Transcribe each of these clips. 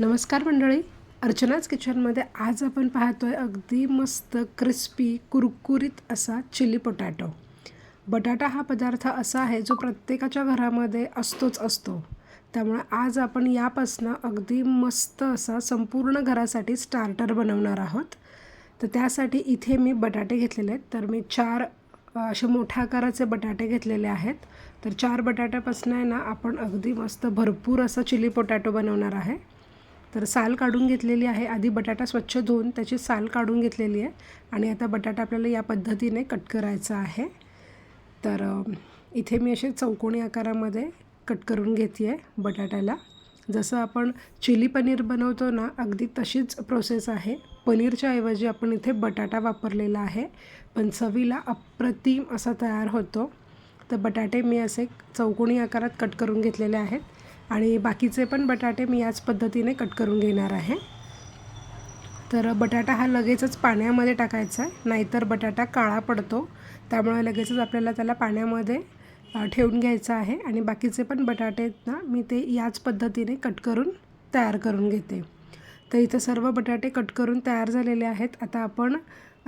नमस्कार मंडळी. अर्चनाच किचनमध्ये आज आपण पाहतो आहे अगदी मस्त क्रिस्पी कुरकुरीत असा चिली पोटॅटो बटाटा हा पदार्थ असा आहे जो प्रत्येकाच्या घरामध्ये असतोच असतो. त्यामुळे आज आपण यापासनं अगदी मस्त असा संपूर्ण घरासाठी स्टार्टर बनवणार आहोत. तर त्यासाठी इथे मी बटाटे घेतलेले आहेत. तर मी चार असे मोठ्या आकाराचे बटाटे घेतलेले आहेत. तर चार बटाट्यापासून आहे ना आपण अगदी मस्त भरपूर असं चिली पोटॅटो बनवणार आहे. तर साल काढून घेतलेली आहे. आधी बटाटा स्वच्छ धुवून त्याची साल काढून घेतलेली आहे. आणि आता बटाटा आपल्याला या पद्धतीने कट करायचा आहे. तर इथे मी असे चौकोनी आकारामध्ये कट करून घेते आहे बटाट्याला. जसं आपण चिली पनीर बनवतो ना अगदी तशीच प्रोसेस आहे. पनीरच्या ऐवजी आपण इथे बटाटा वापरलेला आहे. पण चवीला अप्रतिम असा तयार होतो. तर बटाटे मी असे चौकोणी आकारात कट करून घेतलेले आहेत. आणि बाकीचे पण बटाटे मी याच पद्धतीने कट करून घेणार आहे. तर बटाटा हा लगेचच पाण्यामध्ये टाकायचा आहे. नाहीतर बटाटा काळा पडतो. त्यामुळे लगेचच आपल्याला त्याला पाण्यामध्ये ठेवून घ्यायचं आहे. आणि बाकीचे पण बटाटे ना मी ते याच पद्धतीने कट करून तयार करून घेते. तर इथं सर्व बटाटे कट करून तयार झालेले आहेत. आता आपण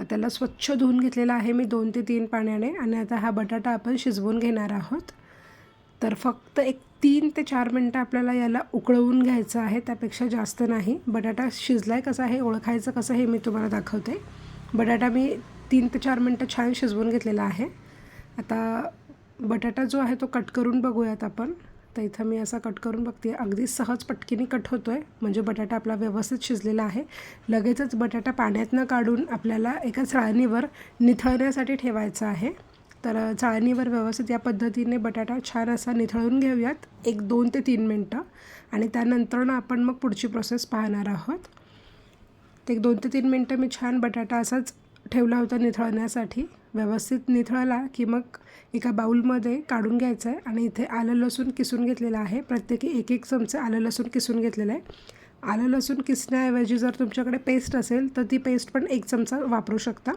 त्याला स्वच्छ धुवून घेतलेला आहे मी दोन ते तीन पाण्याने. आणि आता हा बटाटा आपण शिजवून घेणार आहोत. तर फक्त एक तीन ते चार मिनटं आपल्याला याला उकळवून घ्यायचं आहे त्यापेक्षा जास्त नाही. बटाटा शिजला आहे कसं आहे ओळखायचं कसं हे मी तुम्हाला दाखवते. बटाटा मी तीन ते चार मिनटं छान शिजवून घेतलेला आहे. आता बटाटा जो आहे तो कट करून बघूयात आपण. तर इथं मी असा कट करून बघते अगदी सहज पटकीने कट होतो आहे म्हणजे बटाटा आपला व्यवस्थित शिजलेला आहे. लगेचच बटाटा पाण्यातनं काढून आपल्याला एका चाळणीवर निथळण्यासाठी ठेवायचा आहे. तर चाळणीवर व्यवस्थित या पद्धतीने बटाटा छान असा निथळून घेऊयात. एक दोन ते तीन मिनटं. आणि त्यानंतर ना आपण मग पुढची प्रोसेस पाहणार आहोत. ते एक दोन ते तीन मिनटं मी छान बटाटा असाच ठेवला होता निथळण्यासाठी. व्यवस्थित निथळला की मग एका बाऊलमध्ये काढून घ्यायचं आहे आणि इथे आलं लसूण किसून घेतलेलं आहे. प्रत्येकी एक एक चमचे आलं लसूण किसून घेतलेलं आहे. आलं लसूण किसण्याऐवजी जर तुमच्याकडे पेस्ट असेल तर ती पेस्ट पण एक चमचा वापरू शकता.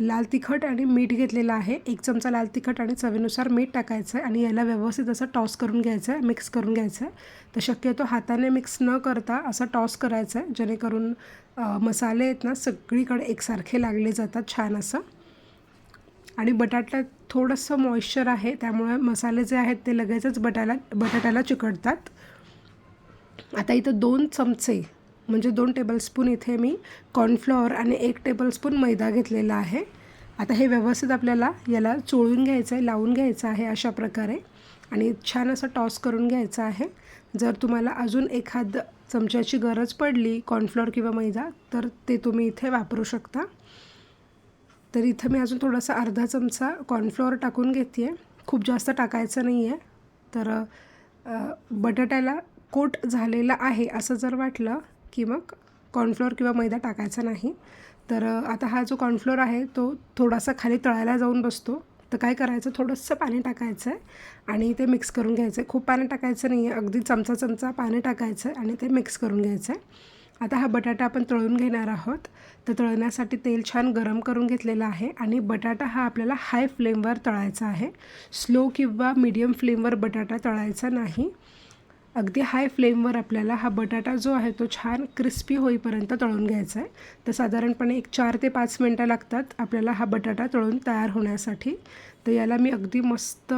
लाल तिखट आणि मीठ घेतलेलं आहे. एक चमचा लाल तिखट आणि चवीनुसार मीठ टाकायचं आहे आणि याला व्यवस्थित असं टॉस करून घ्यायचं आहे मिक्स करून घ्यायचं आहे. तर शक्यतो हाताने मिक्स न करता असं टॉस करायचं आहे जेणेकरून मसाले आहेत ना सगळीकडे एकसारखे लागले जातात छान असं. आणि बटाट्यात थोडंसं मॉइश्चर आहे त्यामुळे मसाले जे आहेत ते लगेचच बटाला बटाट्याला चिकटतात. आता इथं दोन चमचे म्हणजे दोन टेबलस्पून इथे मी कॉर्नफ्लॉवर आणि एक टेबलस्पून मैदा घेतलेला आहे. आता हे व्यवस्थित आपल्याला याला चोळून घ्यायचं आहे लावून घ्यायचं आहे अशा प्रकारे. आणि छान असं टॉस करून घ्यायचं आहे. जर तुम्हाला अजून एखाद चमच्याची गरज पडली कॉर्नफ्लॉवर किंवा मैदा तर ते तुम्ही इथे वापरू शकता. तर इथं मी अजून थोडासा अर्धा चमचा कॉर्नफ्लॉवर टाकून घेते आहे खूप जास्त टाकायचं नाही आहे तर बटाट्याला कोट झालेला आहे असं जर वाटलं की मग कॉर्नफ्लोअर किंवा मैदा टाकायचा नाही तर आता हा जो कॉर्नफ्लोअर आहे तो थोडासा खाली तळायला जाऊन बसतो. तर काय करायचं? थोडंसं पाणी टाकायचं आहे आणि ते मिक्स करून घ्यायचं आहे खूप पाणी टाकायचं नाही आहे अगदी चमचा चमचा पाणी टाकायचं आहे आणि ते मिक्स करून घ्यायचं आहे आता हा बटाटा आपण तळून घेणार आहोत. तर तळण्यासाठी तेल छान गरम करून घेतलेलं आहे आणि बटाटा हा आपल्याला हाय फ्लेमवर तळायचा आहे. स्लो किंवा मीडियम फ्लेमवर बटाटा तळायचा नाही. अगदी हाय फ्लेमवर आपल्याला हा बटाटा जो आहे तो छान क्रिस्पी होईपर्यंत तळून घ्यायचा आहे. तर साधारणपणे एक चार ते पाच मिनटं लागतात आपल्याला हा बटाटा तळून तयार होण्यासाठी. तर याला मी अगदी मस्त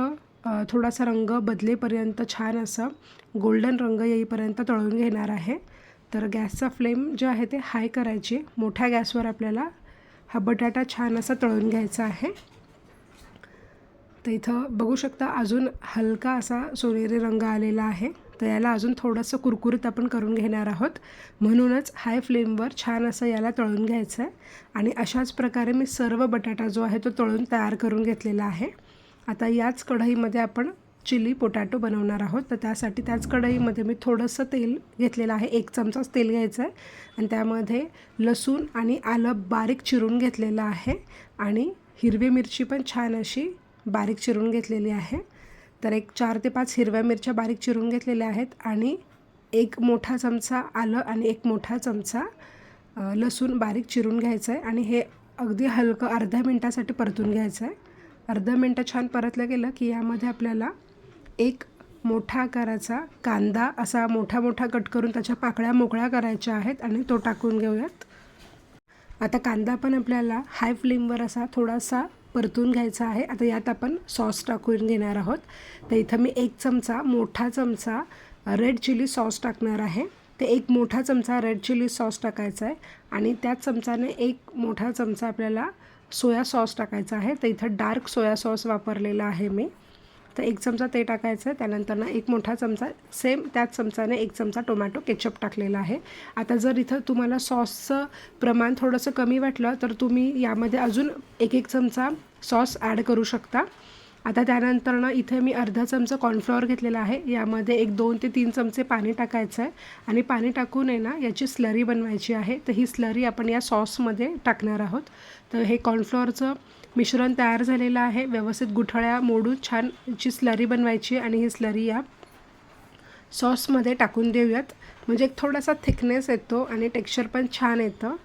थोडासा रंग बदलेपर्यंत छान असं गोल्डन रंग येईपर्यंत तळून घेणार आहे. तर गॅसचा फ्लेम जो आहे ते हाय करायची. मोठ्या गॅसवर आपल्याला हा बटाटा छान असा तळून घ्यायचा आहे. तर इथं बघू शकता अजून हलका असा सोनेरी रंग आलेला आहे. तर याला अजून थोडंसं कुरकुरीत आपण करून घेणार आहोत. म्हणूनच हाय फ्लेमवर छान असं याला तळून घ्यायचं आहे आणि अशाच प्रकारे मी सर्व बटाटा जो आहे तो तळून तयार करून घेतलेला आहे. आता याच कढईमध्ये आपण चिली पोटॅटो बनवणार आहोत. तर त्यासाठी त्याच कढईमध्ये मी थोडंसं तेल घेतलेलं आहे. एक चमचाच तेल घ्यायचं आहे आणि त्यामध्ये लसूण आणि आलं बारीक चिरून घेतलेलं आहे. आणि हिरवी मिरची पण छान अशी बारीक चिरून घेतलेली आहे. तर एक चार ते पाच हिरव्या मिरच्या बारीक चिरून घेतलेल्या आहेत आणि एक मोठा चमचा आलं आणि एक मोठा चमचा लसूण बारीक चिरून घ्यायचं आहे आणि हे अगदी हलकं अर्ध्या मिनटासाठी परतून घ्यायचं आहे अर्धा मिनटं छान परतलं गेलं की यामध्ये आपल्याला एक मोठा आकाराचा कांदा असा मोठा मोठा कट करून त्याच्या पाकळ्या मोकळ्या करायच्या आहेत आणि तो टाकून घेऊयात. आता कांदा पण आपल्याला हाय फ्लेमवर असा थोडासा परतून घ्यायचा आहे. आता यात आपण सॉस टाकून घेणार आहोत. तर इथं मी एक चमचा मोठा चमचा रेड चिली सॉस टाकणार आहे. ते एक मोठा चमचा रेड चिली सॉस टाकायचा आहे. आणि त्याच चमचाने एक मोठा चमचा आपल्याला सोया सॉस टाकायचा आहे. तर इथं डार्क सोया सॉस वापरलेला आहे मी. तर एक चमचा ते टाकायचं आहे त्यानंतर ना एक मोठा चमचा सेम त्याच चमचाने एक चमचा टोमॅटो केचप टाकलेला आहे. आता जर इथं तुम्हाला सॉसचं प्रमाण थोडंसं कमी वाटलं तर तुम्ही यामध्ये अजून एक एक चमचा सॉस ॲड करू शकता. आता त्यानंतर ना इथे मी अर्धा चमचा कॉर्नफ्लॉवर घेतलेला आहे. यामध्ये एक दोन ते तीन चमचे पाणी टाकायचं आहे. आणि पाणी टाकून आहे ना याची स्लरी बनवायची आहे. तर ही स्लरी आपण या सॉसमध्ये टाकणार आहोत. तर हे कॉर्नफ्लॉवरचं मिश्रण तयार झालेलं आहे. व्यवस्थित गुठळ्या मोडून छान जी स्लरी बनवायची आणि ही स्लरी या सॉसमध्ये टाकून देऊयात. म्हणजे एक थोडासा थिकनेस येतो आणि टेक्स्चर पण छान येतं.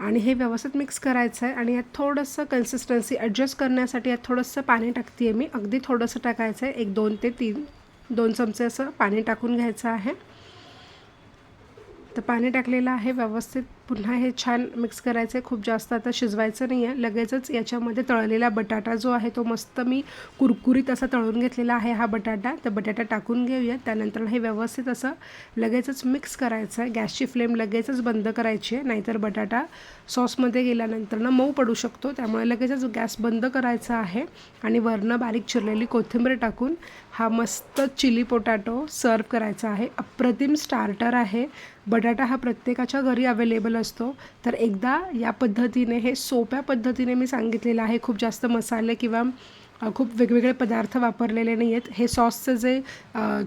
आणि हे व्यवस्थित मिक्स करायचं आहे आणि यात थोडंसं कन्सिस्टन्सी ॲडजस्ट करण्यासाठी यात थोडंसं पाणी टाकते आहे मी. अगदी थोडंसं टाकायचं आहे एक दोन ते तीन दोन चमचे असं पाणी टाकून घ्यायचं आहे. तर पाणी टाकलेलं आहे व्यवस्थित. पुन्हा हे छान मिक्स करायचं आहे खूप जास्त आता शिजवायचं नाही आहे लगेचच याच्यामध्ये तळलेला बटाटा जो आहे तो मस्त मी कुरकुरीत असा तळून घेतलेला आहे हा बटाटा. तर बटाटा टाकून घेऊया त्यानंतर हे व्यवस्थित असं लगेचच मिक्स करायचं आहे गॅसची फ्लेम लगेचच बंद करायची आहे. नाहीतर बटाटा सॉसमध्ये गेल्यानंतर ना मऊ पडू शकतो. त्यामुळे लगेचच गॅस बंद करायचा आहे. आणि वरनं बारीक चिरलेली कोथिंबीर टाकून हा मस्त चिली पोटॅटो सर्व करायचा आहे. अप्रतिम स्टार्टर आहे. बटाटा हा प्रत्येकाच्या घरी अवेलेबल अवेलेबल असतो. तर एकदा या पद्धतीने हे सोप्या पद्धतीने मी सांगितलेलं आहे. खूप जास्त मसाले किंवा खूप वेगवेगळे पदार्थ वापरलेले नाही आहेत हे सॉसचे जे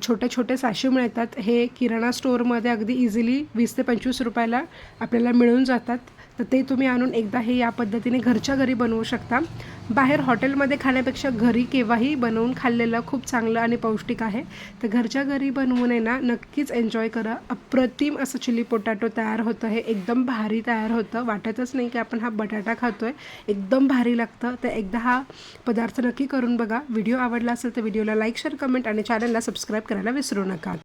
छोटे छोटे साशे मिळतात हे किराणा स्टोअरमध्ये अगदी इझिली वीस ते पंचवीस रुपयाला आपल्याला मिळून जातात. तर ते तुम्ही आणून एकदा हे या पद्धतीने घरच्या घरी बनवू शकता. बाहेर हॉटेलमध्ये खाण्यापेक्षा घरी केव्हाही बनवून खाल्लेलं खूप चांगलं आणि पौष्टिक आहे. तर घरच्या घरी बनवून आहे ना नक्कीच एन्जॉय करा. अप्रतिम असं चिली पोटॅटो तयार होतं. हे एकदम भारी तयार होतं. वाटतच नाही की आपण हा बटाटा खातो आहे एकदम भारी लागतं. तर एकदा हा पदार्थ नक्की करून बघा. व्हिडिओ आवडला असेल तर व्हिडिओला लाईक शेअर कमेंट आणि चॅनलला सबस्क्राईब करायला विसरू नका.